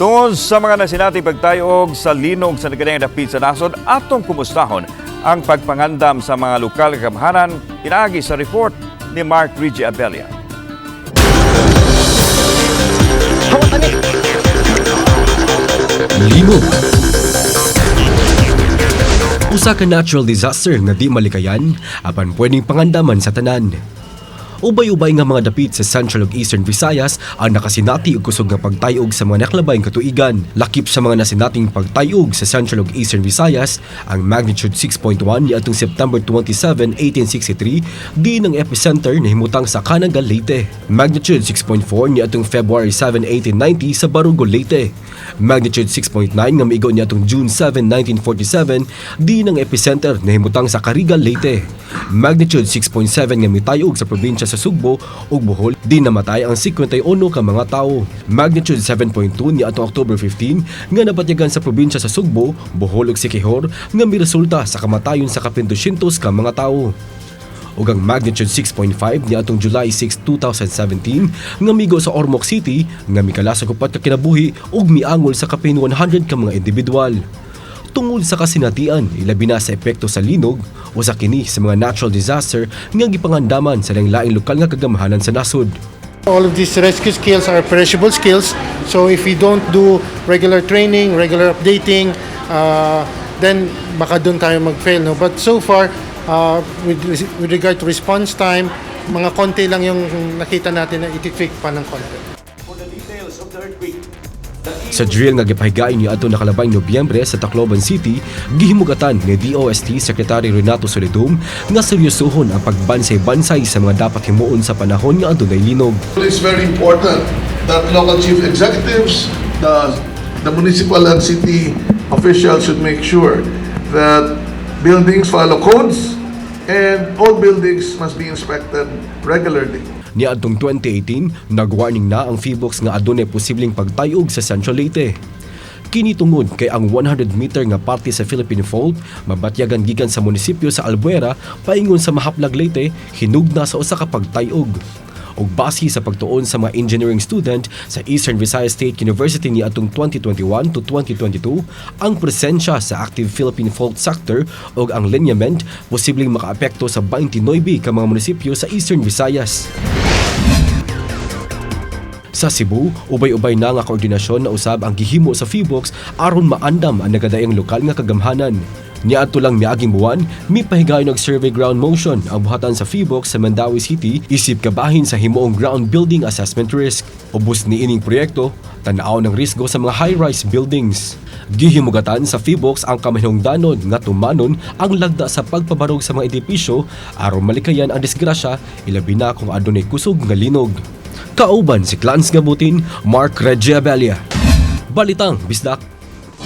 Tungod sa mga nasinating pagtayog sa linog sa naganayang dapit sa nasod, atong kumustahon ang pagpangandam sa mga lokal kagamhanan pinagi sa report ni Mark Rigi Abelia. Linog Usa ka natural disaster nga di malikayan apan pwedeng pangandaman sa tanan. Ubay-ubay nga mga dapit sa Central ug Eastern Visayas ang nakasinati og kusog nga pagtayog sa mga naklabayng katuigan. Lakip sa mga nasinating pagtayog sa Central ug Eastern Visayas ang magnitude 6.1 niadtong September 27, 1863 di ng epicenter na himutang sa Canaga, Leyte. Magnitude 6.4 niadtong February 7, 1890 sa Barugo, Leyte. Magnitude 6.9 nga miigo niadtong June 7, 1947 di ng epicenter na himutang sa Cariga, Leyte. Magnitude 6.7 nga mitayog sa probinsya sa Sugbo ug Bohol di namatay ang 51 ka mga tawo. Magnitude 7.2 ni atong October 15 nga nabatyagan sa probinsya sa Sugbo, Bohol ug Siquijor nga miresulta sa kamatayon sa kapin 200 ka mga tawo ug ang magnitude 6.5 ni atong July 6, 2017 nga migo sa Ormoc City nga mikala sa kupat ka kinabuhi ug miangol sa kapin 100 ka mga individual. Tungod sa kasinatian, ilabi na sa epekto sa linog o sa kini sa mga natural disaster nga gipangandaman sa laing lokal nga kagamhanan sa nasod. All of these rescue skills are perishable skills. So if we don't do regular training, regular updating, uh, then baka doon tayo mag-fail. No? But so far, uh, with, with regard to response time, mga konti lang yung nakita natin na itikfik pa ng konti. Sa drill nga gipahigayon ni adto nakalabay Nobyembre sa Tacloban City, gihimugatan ni DOST Secretary Renato Solidum nga seryosohon ang pagbansay-bansay sa mga dapat himuon sa panahon nga adunay linog. It's very important that local chief executives, the, the municipal and city officials should make sure that buildings follow codes and all buildings must be inspected regularly. Niadtong 2018, nag-warning na ang Feebox nga adunay posibleng pagtayog sa Central Leyte. Kini tungod kay ang 100 meter nga parte sa Philippine Fault mabatyagan gikan sa munisipyo sa Albuera paingon sa Mahaplag Leyte hinugna sa usa ka pagtayog. Og base sa pagtuon sa mga engineering student sa Eastern Visayas State University ni atong 2021 to 2022, ang presensya sa active Philippine fault sector o ang lineament posibleng makaapekto sa 29 ka mga munisipyo sa Eastern Visayas. Sa Cebu, ubay-ubay na nga koordinasyon na usab ang gihimo sa Feebox aron maandam ang nagadaing lokal nga kagamhanan. Niadto lang miaging buwan, mi pahigayon og survey ground motion ang buhatan sa Feebox sa Mandawi City isip kabahin sa himuong ground building assessment risk. Ubos ni ining proyekto, tanaw ng risgo sa mga high-rise buildings. Gihimugatan sa Feebox ang kamahinungdanon nga tumanon ang lagda sa pagpabarog sa mga edipisyo aron malikayan ang disgrasya ilabi na kung adunay kusog nga linog. Kauban si Clans Gabutin, Mark Regiabelia. Balitang Bisdak